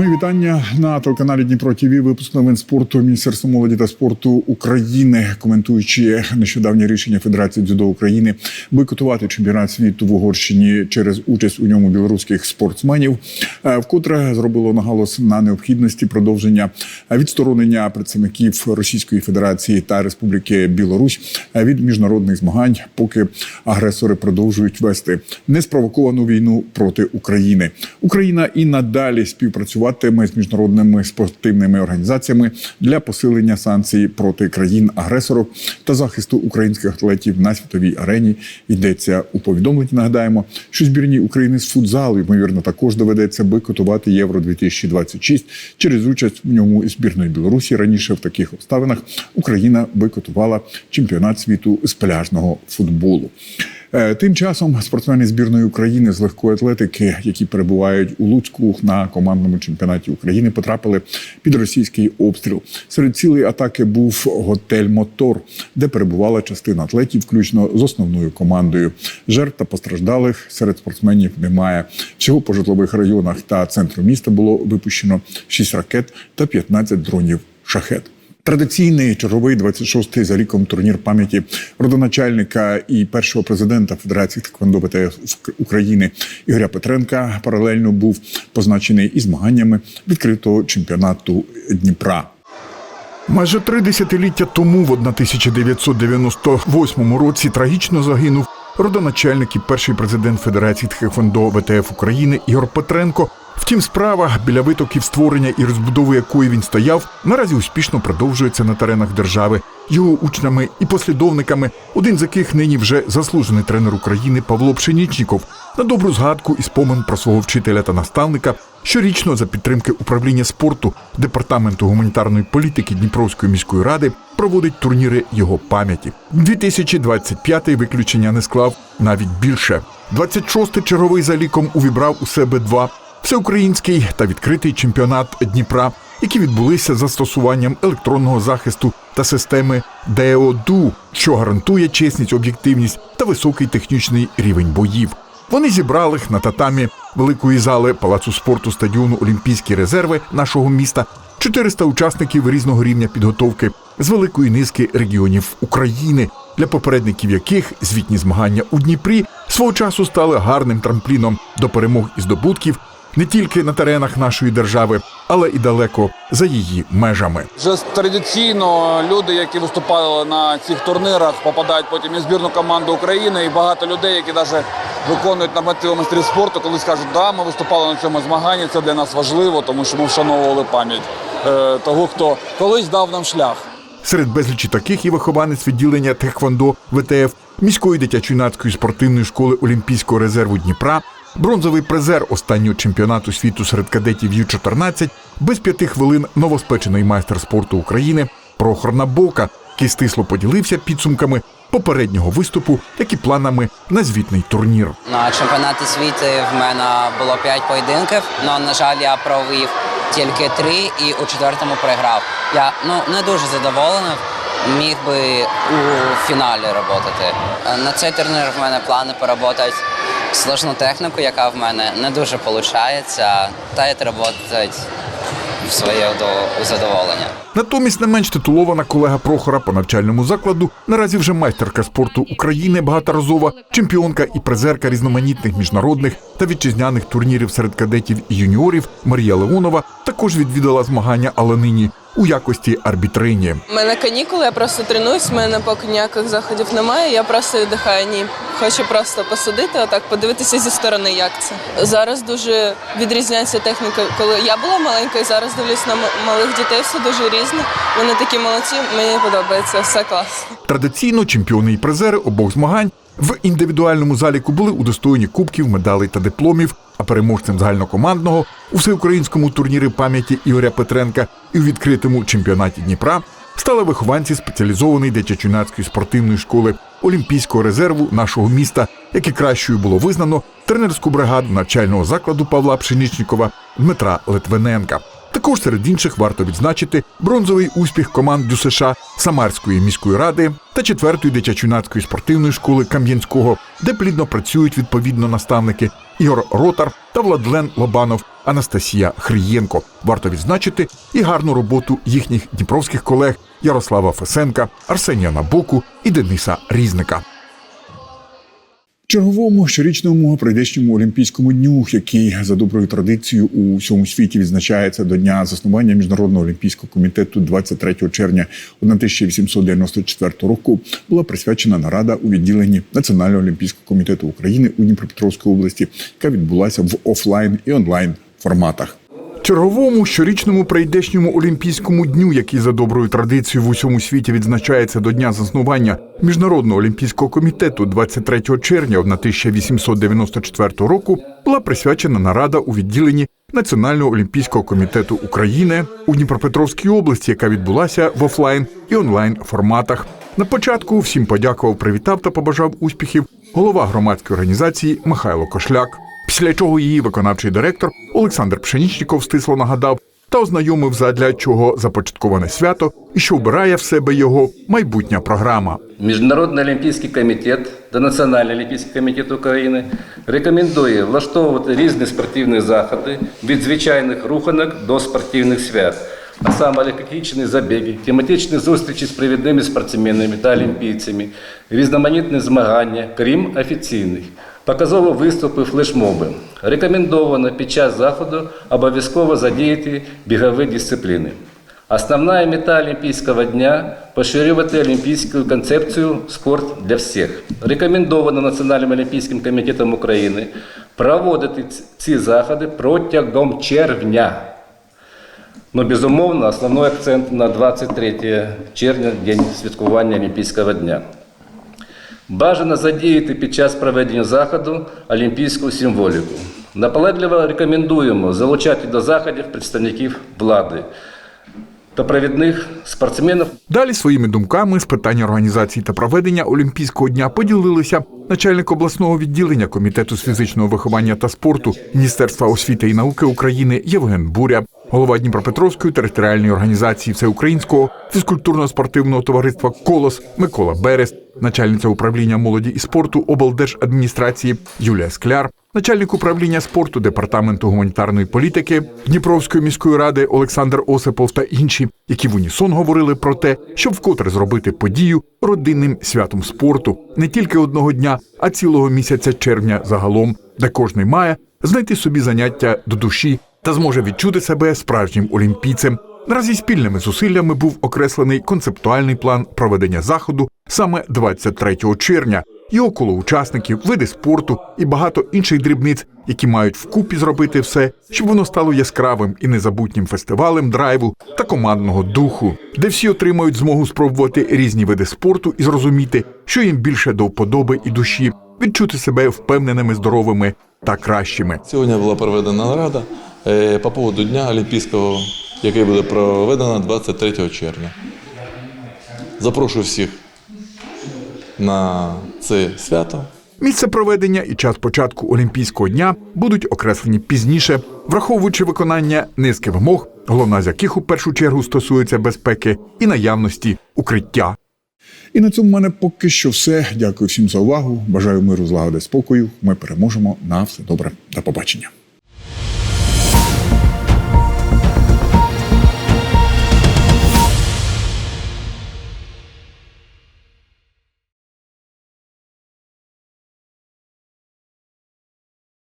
Мої вітання на телеканалі Дніпро ТВ. Випуск новин спорту Міністерства молоді та спорту України, коментуючи нещодавнє рішення Федерації дзюдо України бойкотувати чемпіонат світу в Угорщині через участь у ньому білоруських спортсменів, е, вкотре зробило наголос на необхідності продовження відсторонення представників Російської Федерації та Республіки Білорусь від міжнародних змагань, поки агресори продовжують вести неспровоковану війну проти України. Україна і надалі співпрацюватиме з міжнародними спортивними організаціями для посилення санкцій проти країн-агресорів та захисту українських атлетів на світовій арені. Йдеться у повідомленні. Нагадаємо, що збірні України з футзалу ймовірно також доведеться бойкотувати євро 2026 через участь в ньому збірної Білорусі. Раніше в таких обставинах Україна бойкотувала чемпіонат світу з пляжного футболу. Е, Тим часом спортсмени збірної України з легкої атлетики, які перебувають у Луцьку на командному чемпіонаті України, потрапили під російський обстріл. Серед цілей атаки був готель Мотор, де перебувала частина атлетів, включно з основною командою. Жертв та постраждалих серед спортсменів немає. Всього по житлових районах та центру міста було випущено 6 ракет та 15 дронів шахет. Традиційний черговий 26-й за ліком турнір пам'яті родоначальника і першого президента Федерації Тхеквондо ВТФ України Ігоря Петренка паралельно був позначений і змаганнями відкритого чемпіонату Дніпра. Майже три десятиліття тому, в 1998 році, трагічно загинув родоначальник і перший президент Федерації Тхеквондо ВТФ України Ігор Петренко. Втім, справа біля витоків створення і розбудови якої він стояв, наразі успішно продовжується на теренах держави. Його учнями і послідовниками, один з яких нині вже заслужений тренер України Павло Пшенічніков, на добру згадку і спомин про свого вчителя та наставника. Щорічно за підтримки управління спорту департаменту гуманітарної політики Дніпровської міської ради проводить турніри його пам'яті. 2025-й виключення не склав навіть більше. 26-й черговий за ліком увібрав у себе два всеукраїнський та відкритий чемпіонат Дніпра, які відбулися застосуванням електронного захисту та системи ДЕОДУ, що гарантує чесність, об'єктивність та високий технічний рівень боїв. Вони зібрали на татамі великої зали палацу спорту стадіону Олімпійські резерви нашого міста 400 учасників різного рівня підготовки з великої низки регіонів України, для попередників яких звітні змагання у Дніпрі свого часу стали гарним трампліном до перемог і здобутків не тільки на теренах нашої держави, але і далеко за її межами. Вже традиційно люди, які виступали на цих турнірах, попадають потім і збірну команду України, і багато людей, які навіть виконують нормативи майстрів спорту, коли скажуть, да, ми виступали на цьому змаганні, це для нас важливо, тому що ми вшановували пам'ять е, того, хто колись дав нам шлях. Серед безлічі таких і вихованець відділення Тхеквондо ВТФ міської дитячо-юнацької спортивної школи Олімпійського резерву Дніпра, бронзовий призер останнього чемпіонату світу серед кадетів Ю-14, без п'яти хвилин новоспечений майстер спорту України Прохор Набока, який стисло поділився підсумками попереднього виступу, як і планами на звітний турнір. На чемпіонаті світу в мене було 5 поєдинків, але, на жаль, я провів тільки три і у четвертому програв. Я ну не дуже задоволений. Міг би у фіналі працювати. На цей турнір в мене плани поработати сложну техніку, яка в мене не дуже виходить, та й отработати в своє до- задоволення. Натомість не менш титулована колега Прохора по навчальному закладу, наразі вже майстерка спорту України багаторазова, чемпіонка і призерка різноманітних міжнародних та вітчизняних турнірів серед кадетів і юніорів Марія Леонова також відвідала змагання, але нині у якості арбітрині. У мене канікули, я просто тренуюсь, у мене поки ніяких заходів немає. Я просто віддихаю. Ні. Хочу просто посидити, отак подивитися зі сторони, як це. Зараз дуже відрізняється техніка. Коли я була маленька і зараз дивлюсь на малих дітей, все дуже різне. Вони такі молодці, мені подобається, все класно. Традиційно чемпіони і призери обох змагань в індивідуальному заліку були удостоєні кубків, медалей та дипломів. А переможцем загальнокомандного у всеукраїнському турнірі пам'яті Ігоря Петренка і у відкритому чемпіонаті Дніпра стали вихованці спеціалізованої дитячо-юнацької спортивної школи Олімпійського резерву нашого міста, як і кращою було визнано тренерську бригаду навчального закладу Павла Пшенічнікова Дмитра Литвиненка. Також серед інших варто відзначити бронзовий успіх команд ДЮСШ Самарської міської ради та четвертої дитячо-юнацької спортивної школи Кам'янського, де плідно працюють відповідно наставники Ігор Ротар та Владлен Лобанов, Анастасія Хриєнко. Варто відзначити і гарну роботу їхніх дніпровських колег Ярослава Фесенка, Арсенія Набоку і Дениса Різника. Черговому щорічному прийдешньому олімпійському дню, який за доброю традицією у всьому світі відзначається до дня заснування міжнародного олімпійського комітету 23 червня 1894 року, була присвячена нарада у відділенні Національного олімпійського комітету України у Дніпропетровській області, яка відбулася в офлайн і онлайн форматах. Черговому щорічному прийдешньому олімпійському дню, який за доброю традицією в усьому світі відзначається до дня заснування Міжнародного олімпійського комітету 23 червня 1894 року, була присвячена нарада у відділенні Національного олімпійського комітету України у Дніпропетровській області, яка відбулася в офлайн і онлайн форматах. На початку всім подякував, привітав та побажав успіхів голова громадської організації Михайло Кошляк. Після чого її виконавчий директор Олександр Пшенічніков стисло нагадав та ознайомив задля чого започатковане свято і що вбирає в себе його майбутня програма. Міжнародний олімпійський комітет та Національний олімпійський комітет України рекомендує влаштовувати різні спортивні заходи від звичайних руханок до спортивних свят, а саме легкоатлетичні забіги, тематичні зустрічі з привідними спортсменами та олімпійцями, різноманітні змагання, крім офіційних. Показово виступи, флешмоби. Рекомендовано під час заходу обов'язково задіяти бігові дисципліни. Основная мета Олимпийского дня – поширювати олімпійську концепцію «Спорт для всіх». Рекомендовано Національним олімпійським комітетом України проводити ці заходи протягом червня. Ну, безумовно, основний акцент на 23 червня, день святкування Олімпійського дня. Бажано задіяти під час проведення заходу олімпійську символіку. Наполегливо рекомендуємо залучати до заходів представників влади та провідних спортсменів Далі своїми думками з питання організації та проведення Олімпійського дня поділилися начальник обласного відділення комітету з фізичного виховання та спорту Міністерства освіти і науки України Євген Буря, голова Дніпропетровської територіальної організації Всеукраїнського фізкультурно-спортивного товариства Колос Микола Берест, начальниця управління молоді і спорту облдержадміністрації Юлія Скляр, начальник управління спорту департаменту гуманітарної політики Дніпровської міської ради Олександр Осипов та інші, які в унісон говорили про те, щоб вкотре зробити подію родинним святом спорту не тільки одного дня, а цілого місяця червня загалом, де кожний має знайти собі заняття до душі та зможе відчути себе справжнім олімпійцем. Наразі спільними зусиллями був окреслений концептуальний план проведення заходу саме 23 червня. Його коло учасників, види спорту і багато інших дрібниць, які мають вкупі зробити все, щоб воно стало яскравим і незабутнім фестивалем драйву та командного духу, де всі отримають змогу спробувати різні види спорту і зрозуміти, що їм більше до вподоби і душі, відчути себе впевненими, здоровими та кращими. Сьогодні була проведена нарада е, по поводу Дня Олімпійського, який буде проведено 23 червня. Запрошую всіх на це свято. Місце проведення і час початку Олімпійського дня будуть окреслені пізніше, враховуючи виконання низки вимог, головна з яких у першу чергу стосується безпеки і наявності укриття. І на цьому в мене поки що все. Дякую всім за увагу. Бажаю миру, злагоди, спокою. Ми переможемо. На все добре. До побачення.